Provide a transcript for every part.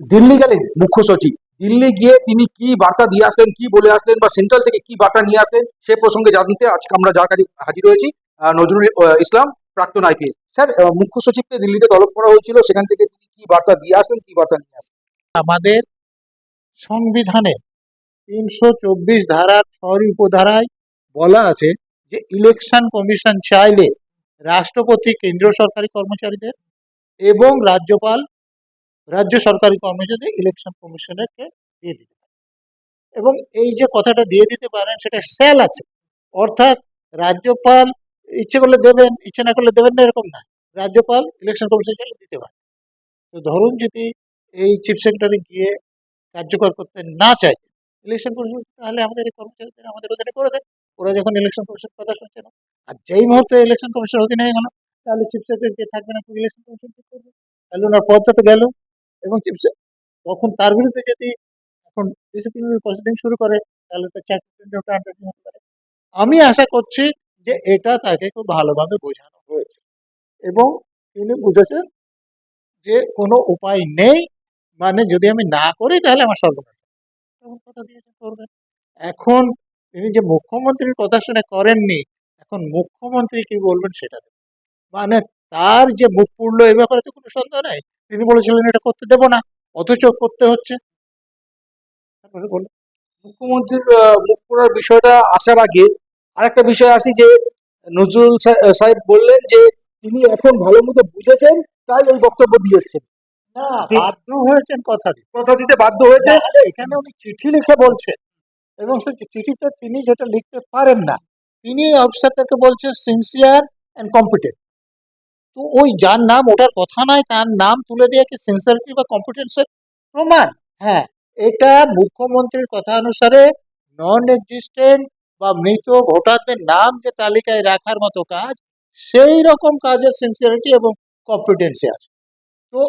দিল্লি গেলেন মুখ্য সচিব। দিল্লি গিয়ে তিনি কি বার্তা দিয়ে আসলেন, কি বলে আসলেন, বা সেন্ট্রাল থেকে কি বার্তা নিয়ে আসলেন, সে প্রসঙ্গে জানতে আজকে আমরা যার কাছে হাজির হয়েছি নজরুল ইসলাম, প্রাক্তন আইপিএস স্যার মুখ্য সচিবকে দিল্লিতে তলব করা হয়েছিল, সেখান থেকে তিনি কি বার্তা দিয়ে আসলেন, কি বার্তা নিয়ে আসলেন? আমাদের সংবিধানে তিনশো চব্বিশ ধারার ছয় উপধারায় বলা আছে যে ইলেকশন কমিশন চাইলে রাষ্ট্রপতি, কেন্দ্রীয় সরকারি কর্মচারীদের এবং রাজ্যপাল রাজ্য সরকারি কর্মচারীদের ইলেকশন কমিশনারকে দিয়ে দিতে এবং এই যে কথাটা দিয়ে দিতে পারেন, সেটা সেল আছে। অর্থাৎ রাজ্যপাল ইচ্ছে করলে দেবেন, ইচ্ছে না করলে দেবেন না, এরকম না। রাজ্যপাল ইলেকশন কমিশন দিতে পারে। তো ধরুন যদি এই চিফ সেক্রেটারি গিয়ে কার্যকর করতে না চায় ইলেকশন কমিশন তাহলে আমাদের এই কর্মচারীদের আমাদের অধীনে করে দেয় ওরা যখন ইলেকশন কমিশন কথা শুনছে না, আর যেই মুহূর্তে ইলেকশন কমিশন অধীনে হয়ে গেল, তাহলে চিফ সেক্রেটারি থাকবে না ইলেকশন কমিশন করবে। তাহলে ওনার পদটা তো গেল। এবং চিপসে। তখন তার বিরুদ্ধে যদি এখন ডিসিপ্লিনারি প্রসিডিং শুরু করে, তাহলে তো চাকরি হতে পারে। আমি আশা করছি যে এটা তাকে খুব ভালোভাবে বোঝানো হয়েছে। এবং তিনি বুঝেছেন যে কোনো উপায় নেই মানে যদি আমি না করি, তাহলে আমার সর্বনাশ। তখন কথা দিয়েছেন করবেন এখন তিনি যে মুখ্যমন্ত্রীর কথা শুনে করেননি, এখন মুখ্যমন্ত্রী কি বলবেন সেটা মানে তার যে মুখ পুড়লো এই ব্যাপারে তো কোনো সন্দেহ নাই। তিনি বলেছিলেন এটা করতে দেবো না অথচ করতে হচ্ছে। তারপরে বলুন মুখ্যমন্ত্রীর মুখ করার বিষয়টা আসার আগে আরেকটা বিষয় আসি যে নজরুল সাহেব বললেন যে তিনি এখন ভালো মতো বুঝেছেন তাই ওই বক্তব্য দিয়েছেন। না। বাধ্য হয়েছেন কথা দিতে কথা দিতে বাধ্য হয়েছে এখানে উনি চিঠি লিখে বলছেন। এবং সেই চিঠিতে তিনি যেটা লিখতে পারেন না তিনি অফিসারদেরকে বলছেন সিনসিয়ার অ্যান্ড কম্পিটেন্ট তো ওই যার নাম ওটার কথা নয়, তার নাম তুলে দিয়ে কি সিনসিয়ারিটি বা কম্পিটেন্সের প্রমাণ? হ্যাঁ এটা মুখ্যমন্ত্রীর কথা অনুসারে নন এক্সিস্টেন্ট বা মৃত ভোটারদের নাম যে তালিকায় রাখার মতো কাজ, সেই রকম কাজের সিনসিয়ারিটি এবং কম্পিটেন্সি আছে। তো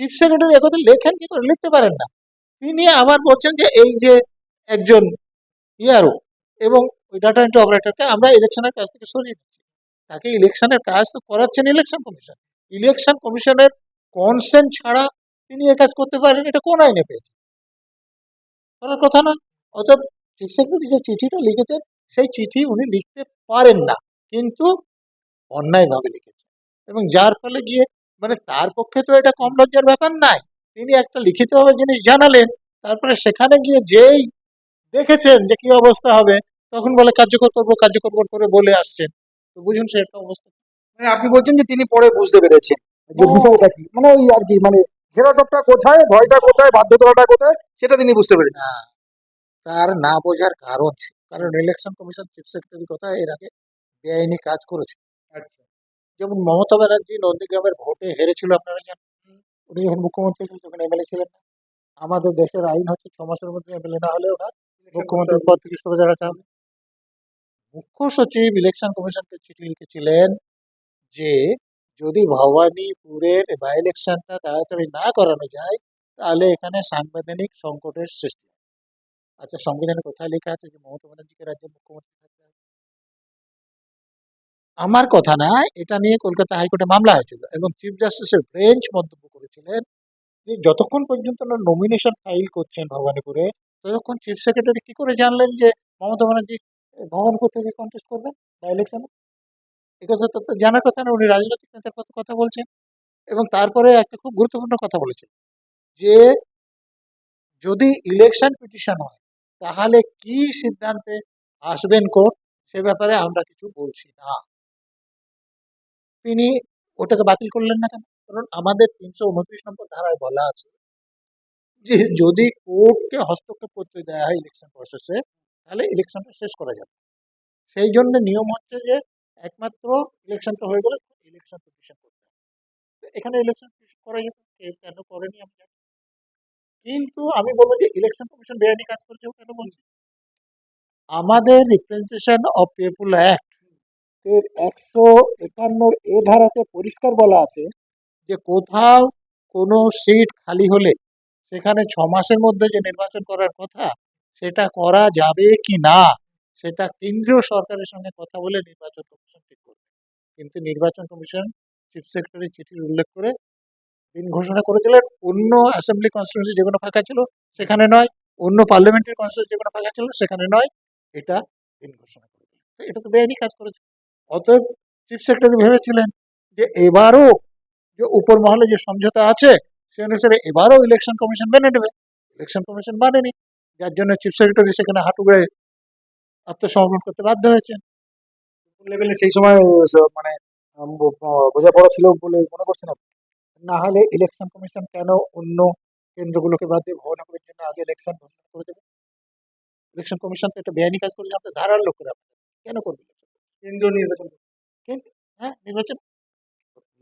চিফ সেক্রেটারি একথা লেখেন কি করে লিখতে পারেন না। তিনি আবার বলছেন যে এই যে একজন ইয়ারও এবং ওই ডাটা এন্ট্রি অপারেটরকে আমরা ইলেকশনের কাছ থেকে সরিয়ে দিচ্ছি। তাকে ইলেকশনের কাজ তো করাচ্ছেন ইলেকশন কমিশন। ইলেকশন কমিশনের কনসেন্ট ছাড়া তিনি এ কাজ করতে পারেন, এটা কোন আইনে পেয়েছেন? করার কথা না। অতএব চিফ সেক্রেটারি যে চিঠিটা লিখেছেন, সেই চিঠি উনি লিখতে পারেন না, কিন্তু অন্যায়ভাবে লিখেছেন। এবং যার ফলে গিয়ে মানে তার পক্ষে তো এটা কম লজ্জার ব্যাপার নাই। তিনি একটা লিখিতভাবে জিনিস জানালেন, তারপরে সেখানে গিয়ে যেই দেখেছেন যে কি অবস্থা হবে, তখন বলে কার্যকর করব, কার্যকর করে বলে আসছেন। বুঝুন সে একটা অবস্থা। মানে আপনি বলছেন যে তিনি পরে বুঝতে পেরেছেন। যে বিষয়টা কি? মানে ওই আর কি মানে ঘেরাটোপটা কোথায় ভয়টা কোথায় বাধ্যতাটা কোথায় সেটা তিনি বুঝতে পেরেছেন। তার না বোঝার কারণ কারণ ইলেকশন কমিশন চিফ সেক্রেটারি কথা এর আগে বেআইনি কাজ করেছে। আচ্ছা। যেমন মমতা ব্যানার্জি নন্দীগ্রামের ভোটে হেরেছিল আপনারা জানেন। উনি যখন মুখ্যমন্ত্রী ছিলেন তখন এমএলএ ছিলেন না। আমাদের দেশের আইন হচ্ছে ছ মাসের মধ্যে এমএলএ না হলে ওনার মুখ্যমন্ত্রীর পদ থেকে সরে দাঁড়াতে হবে। মুখ্য সচিব ইলেকশন কমিশনকে চিঠি লিখেছিলেন যে, যদি ভবানীপুরের বাই ইলেকশনটা তাড়াতাড়ি না করানো যায়, তাহলে এখানে সাংবিধানিক সংকটের সৃষ্টি আচ্ছা সংবিধানে কোথায় লেখা আছে যে মমতা ব্যানার্জিকে রাজ্যের মুখ্যমন্ত্রী থাকতে আমার কথা না, এটা নিয়ে কলকাতা হাইকোর্টে মামলা হয়েছিল এবং চিফ জাস্টিসের বেঞ্চ মন্তব্য করেছিলেন যে, যতক্ষণ পর্যন্ত নমিনেশন ফাইল করছেন ভবানীপুরে, ততক্ষণ চিফ সেক্রেটারি কি করে জানলেন যে মমতা ব্যানার্জি ভবানীপুর থেকে কন্টেস্ট করবেন বাই ইলেকশনে এই কথা তো তো জানার কথা না, উনি রাজনৈতিক নেতার কথা কথা বলছেন এবং তারপরে একটা খুব গুরুত্বপূর্ণ কথা বলেছেন যে, যদি ইলেকশন পিটিশন হয়, তাহলে কি সিদ্ধান্তে আসবেন কোর্ট? সে ব্যাপারে আমরা কিছু বলছি না। তিনি ওটাকে বাতিল করলেন না কেন? কারণ আমাদের তিনশো উনত্রিশ নম্বর ধারায় বলা আছে যে, যদি কোর্টকে হস্তক্ষেপ করতে দেওয়া হয় ইলেকশন প্রসেসে তাহলে ইলেকশনটা শেষ করা যাবে। সেই জন্য নিয়ম হচ্ছে যে, একমাত্র ইলেকশনটা হয়ে গেলে ইলেকশন পিটিশন করতে হবে। এখানে ইলেকশন পিটিশন করা যেত কেন করেনি আমি কিন্তু আমি বলব যে ইলেকশন কমিশন বেআইনি কাজ করছে কেন বলছি? আমাদের রিপ্রেজেন্টেশন অফ পিপুল অ্যাক্ট এর একশো একান্নর এ ধারাতে পরিষ্কার বলা আছে যে, কোথাও কোনো সিট খালি হলে সেখানে ছ মাসের মধ্যে যে নির্বাচন করার কথা সেটা করা যাবে কি না, সেটা কেন্দ্রীয় সরকারের সঙ্গে কথা বলে নির্বাচন কমিশন ঠিক করবে। কিন্তু নির্বাচন কমিশন চিফ সেক্রেটারি চিঠির উল্লেখ করে দিন ঘোষণা করে দিলেন অন্য অ্যাসেম্বলি কনস্টিটিউন্সি যেগুলো ফাঁকা ছিল সেখানে নয়, অন্য পার্লামেন্টারি কনস্টিটিউন্সি যেগুলো ফাঁকা ছিল সেখানে নয়, এটা দিন ঘোষণা করে দিলেন। তো এটা তো বেআইনি কাজ করেছে। অতএব চিফ সেক্রেটারি ভেবেছিলেন যে এবারও যে উপর মহলে যে সমঝোতা আছে, সে অনুসারে এবারও ইলেকশন কমিশন মেনে নেবে। ইলেকশন কমিশন মানেনি। যার জন্য চিফ সেক্রেটারি সেখানে হাঁটু গেড়ে আত্মসমর্পণ করতে বাধ্য হয়েছেন। লেভেলে সেই সময় মানে বোঝাপড়া ছিল বলে মনে করছেন? না হলে ইলেকশন কমিশন কেন অন্য কেন্দ্রগুলোকে বাদ দিয়ে ভবন ভবনগরের জন্য আগে ইলেকশন ঘোষণা করে দেবে? ইলেকশন কমিশন তো এটা বেআইনি কাজ করলে আমাদের ধারার লোকেরা কেন করবে কেন্দ্র নির্বাচন হ্যাঁ নির্বাচন।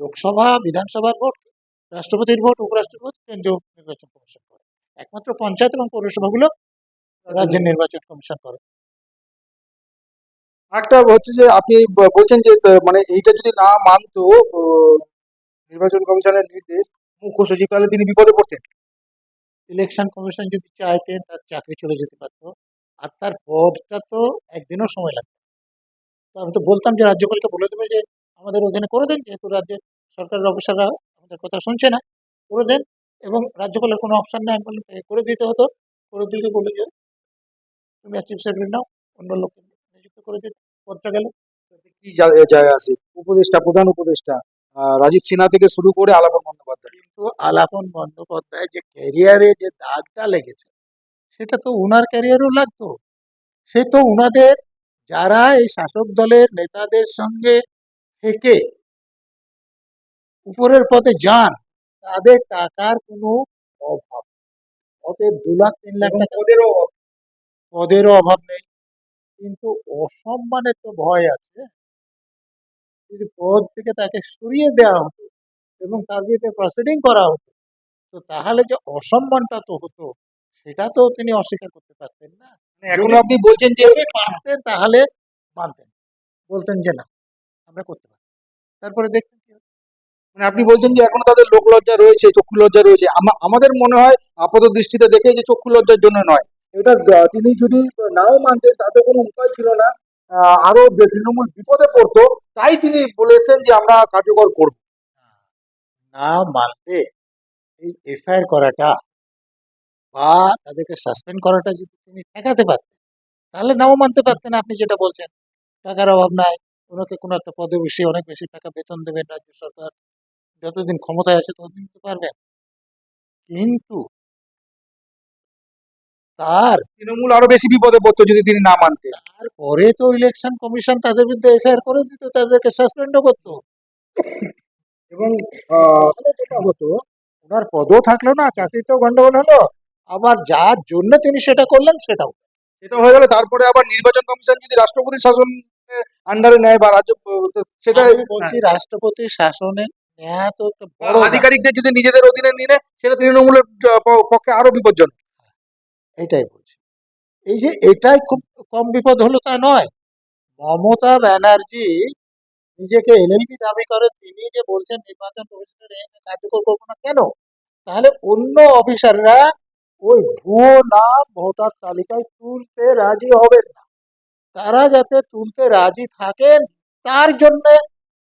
লোকসভা বিধানসভার ভোট রাষ্ট্রপতির ভোট উপরাষ্ট্রের ভোট কেন্দ্রীয় নির্বাচন কমিশন করে। একমাত্র পঞ্চায়েত এবং পৌরসভাগুলো রাজ্যের নির্বাচন কমিশন করে। একটা হচ্ছে যে আপনি বলছেন যে মানে এইটা যদি না মানতো নির্বাচন কমিশনের নির্দেশ মুখ্য সচিব তাহলে তিনি বিপদে পড়তেন। ইলেকশন কমিশন যদি চাইতেন তার চাকরি চলে যেতে পারতো। আর তার পদটা তো একদিনও সময় লাগতো। তো আমি তো বলতাম যে রাজ্যপালকে বলে দেবে যে আমাদের অধীনে করে দেন যেহেতু রাজ্যের সরকারের অফিসাররা আমাদের কথা শুনছে না করে দেন। এবং রাজ্যপালের কোনো অপশান নেই আমি বললাম করে দিতে হতো। করে দিতে বলে যে তুমি চিফ সেক্রেটারি নাও অন্য লোককে নিযুক্ত করে দিতে পদটা গেল। কি যায় আসে? উপদেষ্টা প্রধান উপদেষ্টা রাজীব সিনহা থেকে শুরু করে আলাপন বন্দ্যোপাধ্যায়। কিন্তু আলাপন বন্দ্যোপাধ্যায় যে ক্যারিয়ারে যে দাগটা লেগেছে সেটা তো উনার ক্যারিয়ারও লাগতো। সে তো উনাদের যারা এই শাসক দলের নেতাদের সঙ্গে থেকে উপরের পথে যান তাদের টাকার কোনো অভাব। অতএব দু লাখ তিন লাখ টাকা ওদেরও পদেরও অভাব নেই। কিন্তু অসম্মানের তো ভয় আছে। যদি পদ থেকে তাকে সরিয়ে দেওয়া হতো এবং তার বিরুদ্ধে প্রসিডিং করা হতো তো তাহলে যে অসম্মানটা তো হতো সেটা তো তিনি অস্বীকার করতে পারতেন না। এখনও আপনি বলছেন যে পারতেন তাহলে মানতেন। বলতেন যে না আমরা করতে পারি তারপরে দেখতেন কি মানে আপনি বলছেন যে এখনও তাদের লোক লজ্জা রয়েছে চক্ষু লজ্জা রয়েছে। আমাদের মনে হয় আপাত দৃষ্টিতে দেখে যে চক্ষু লজ্জার জন্য নয়। এটা তিনি যদি নাও মানতেন, তাতে কোনো উপায় ছিল না। আরও তৃণমূল বিপদে পড়তো, তাই তিনি বলেছেন যে আমরা কার্যকর করব। না মানতে এই এফআইআর করাটা বা তাদেরকে সাসপেন্ড করাটা যদি তিনি ঠেকাতে পারতেন, তাহলে নাও মানতে পারতেন আপনি যেটা বলছেন। টাকার অভাব নাই, ওনাকে কোনো একটা পদে বেশি অনেক বেশি টাকা বেতন দেবেন রাজ্য সরকার। যতদিন ক্ষমতায় আছে ততদিন তো পারবেন। কিন্তু তার তৃণমূল আরও বেশি বিপদে পড়তো যদি তিনি না মানতেন। তারপরে তো ইলেকশন কমিশন তাদের বিরুদ্ধে এফআইআর করে দিত তাদেরকে সাসপেন্ডও করতো। এবং হতো ওনার পদও থাকল না চাকরিতেও গন্ডগোল হলো আবার যার জন্য তিনি সেটা করলেন সেটাও। সেটা হয়ে গেল তারপরে আবার নির্বাচন কমিশন যদি রাষ্ট্রপতি শাসন আন্ডারে নেয় বা রাজ্য সেটা বলছি রাষ্ট্রপতি শাসনে তো একটা বড় আধিকারিকদের যদি নিজেদের অধীনে নিলে সেটা তৃণমূলের পক্ষে আরও বিপজ্জনক। এটাই বলছি। এই যে এটাই খুব কম বিপদ হলো তা নয়। মমতা ব্যানার্জি নিজেকে এলএলবি দাবি করে, তিনি যে বলছেন নির্বাচন কমিশনের কার্যকর করব না কেন? তাহলে অন্য অফিসাররা ওই ভুয়ো নাম ভোটার তালিকায় তুলতে রাজি হবেন না। তারা যাতে তুলতে রাজি থাকেন, তার জন্য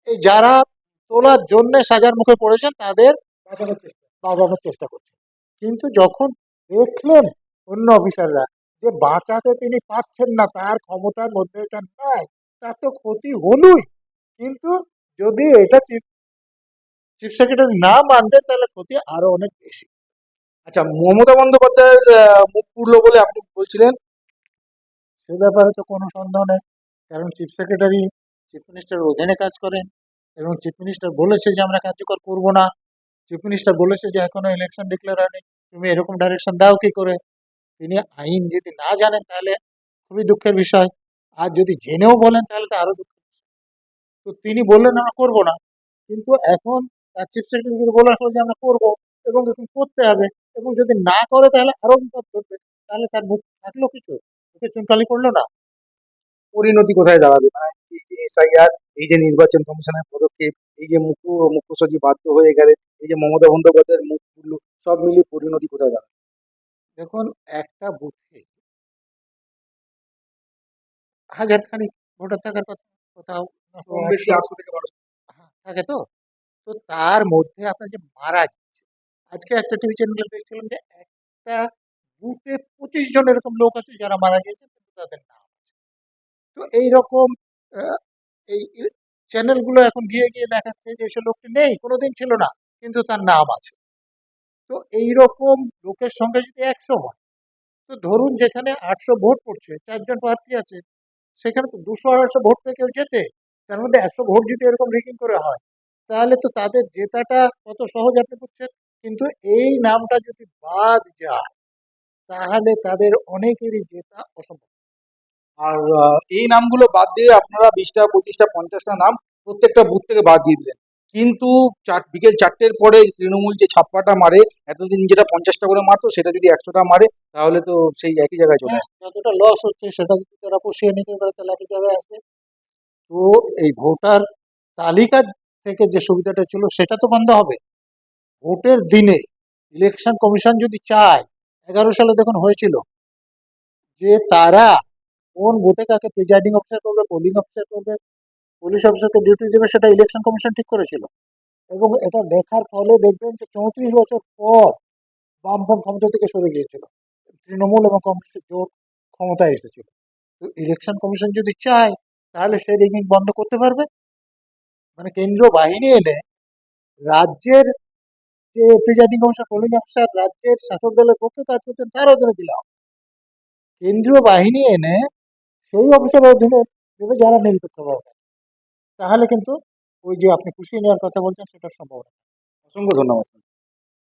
এই যারা তোলার জন্য সাজার মুখে পড়েছেন, তাদের বাঁচানোর চেষ্টা করছেন কিন্তু যখন দেখলেন অন্য অফিসাররা যে বাঁচাতে তিনি পাচ্ছেন না তার ক্ষমতার মধ্যে এটা নাই তার তো ক্ষতি হলোই। কিন্তু যদি এটা চিফ সেক্রেটারি না মানতেন তাহলে ক্ষতি আরও অনেক বেশি। আচ্ছা মমতা বন্দ্যোপাধ্যায়ের মুখ পুরলো বলে আপনি বলছিলেন? সে ব্যাপারে তো কোনো সন্দেহ নেই কারণ চিফ সেক্রেটারি চিফ মিনিস্টারের অধীনে কাজ করেন এবং চিফ মিনিস্টার বলেছে যে আমরা কার্যকর করব না। চিফ মিনিস্টার বলেছে যে এখনও ইলেকশন ডিক্লেয়ার হয়নি তুমি এরকম ডাইরেকশন দাও কি করে? তিনি আইন যদি না জানেন তাহলে খুবই দুঃখের বিষয়। আর যদি জেনেও বলেন তাহলে তো আরও দুঃখের তো তিনি বললেন, আমরা করব না। কিন্তু এখন তার চিফ সেক্রেটারি বলে আসলো যে আমরা করব এবং এখন করতে হবে এবং যদি না করে তাহলে আরও বিপদ ঘটবে, তাহলে তার মুখ থাকল কিছু মুখে চুনকালি করল না। পরিণতি কোথায় দাঁড়াবে? মানে এসআইআর, এই যে নির্বাচন কমিশনের পদক্ষেপ, এই যে মুখ্য মুখ্য সচিব বাধ্য হয়ে গেলেন, এই যে মমতা বন্দ্যোপাধ্যায়ের মুখ পুরলো সব মিলিয়ে পরিণতি কোথায় দাঁড়াবে? দেখুন একটা বুথে হাজার খানিক ভোটার থাকার কথা কোথাও থেকে হ্যাঁ, থাকে তো? তো তার মধ্যে আপনার যে মারা যাচ্ছে আজকে একটা টিভি চ্যানেলে দেখছিলাম যে একটা বুথে পঁচিশ জন এরকম লোক আছে যারা মারা গিয়েছে কিন্তু তাদের নাম আছে। তো এইরকম এই চ্যানেলগুলো এখন গিয়ে গিয়ে দেখাচ্ছে যে সে লোকটি নেই কোনোদিন ছিল না কিন্তু তার নাম আছে। তো এইরকম লোকের সঙ্গে যদি একশো হয়, তো ধরুন যেখানে আটশো ভোট পড়ছে, চারজন প্রার্থী আছে, সেখানে তো দুশো, আড়াইশো ভোট পেয়ে কেউ যেতে তার মধ্যে একশো ভোট যদি এরকম রিকিং করে হয়, তাহলে তো তাদের জেতাটা কত সহজ আপনি বুঝছেন? কিন্তু এই নামটা যদি বাদ যায়, তাহলে তাদের অনেকেরই জেতা অসম্ভব। আর এই নামগুলো বাদ দিয়ে আপনারা বিশটা, পঁচিশটা, পঞ্চাশটা নাম প্রত্যেকটা বুথ থেকে বাদ দিয়ে দিলেন। কিন্তু চার বিকেল চারটের পরে তৃণমূল যে ছাপ্পাটা মারে এতদিন যেটা পঞ্চাশটা করে মারতো সেটা যদি একশোটা মারে তাহলে তো সেই একই জায়গায় চলে আসে। যতটা লস হচ্ছে সেটা যদি তারা পুষিয়ে নিতে পারে তাহলে একই জায়গায় আসবে। তো এই ভোটার তালিকা থেকে যে সুবিধাটা ছিল সেটা তো বন্ধ হবে। ভোটের দিনে ইলেকশন কমিশন যদি চায় এগারো সালে দেখুন হয়েছিল যে তারা কোন ভোটে কাকে প্রিজাইডিং অফিসার করবে পোলিং অফিসার করবে পুলিশ অফিসারকে ডিউটি দেবে, সেটা ইলেকশন কমিশন ঠিক করেছিল। এবং এটা দেখার ফলে দেখবেন যে চৌত্রিশ বছর পর বামফ্রন্ট ক্ষমতা থেকে সরে গিয়েছিল। তৃণমূল এবং কংগ্রেসের জোট ক্ষমতায় এসেছিল। তো ইলেকশন কমিশন যদি চায়, তাহলে সেই রিগিং বন্ধ করতে পারবে। মানে কেন্দ্রীয় বাহিনী এনে রাজ্যের যে প্রিজাইডিং অফিসার পোলিং অফিসার রাজ্যের শাসক দলের পক্ষে কাজ করতেন, তার অধীনে দিলাম কেন্দ্রীয় বাহিনী এনে সেই অফিসের অধীনে দেবে যারা নিরপেক্ষ হবে তাহলে কিন্তু ওই যে আপনি পুষিয়ে নেওয়ার কথা বলছেন সেটা সম্ভব না অসংখ্য ধন্যবাদ।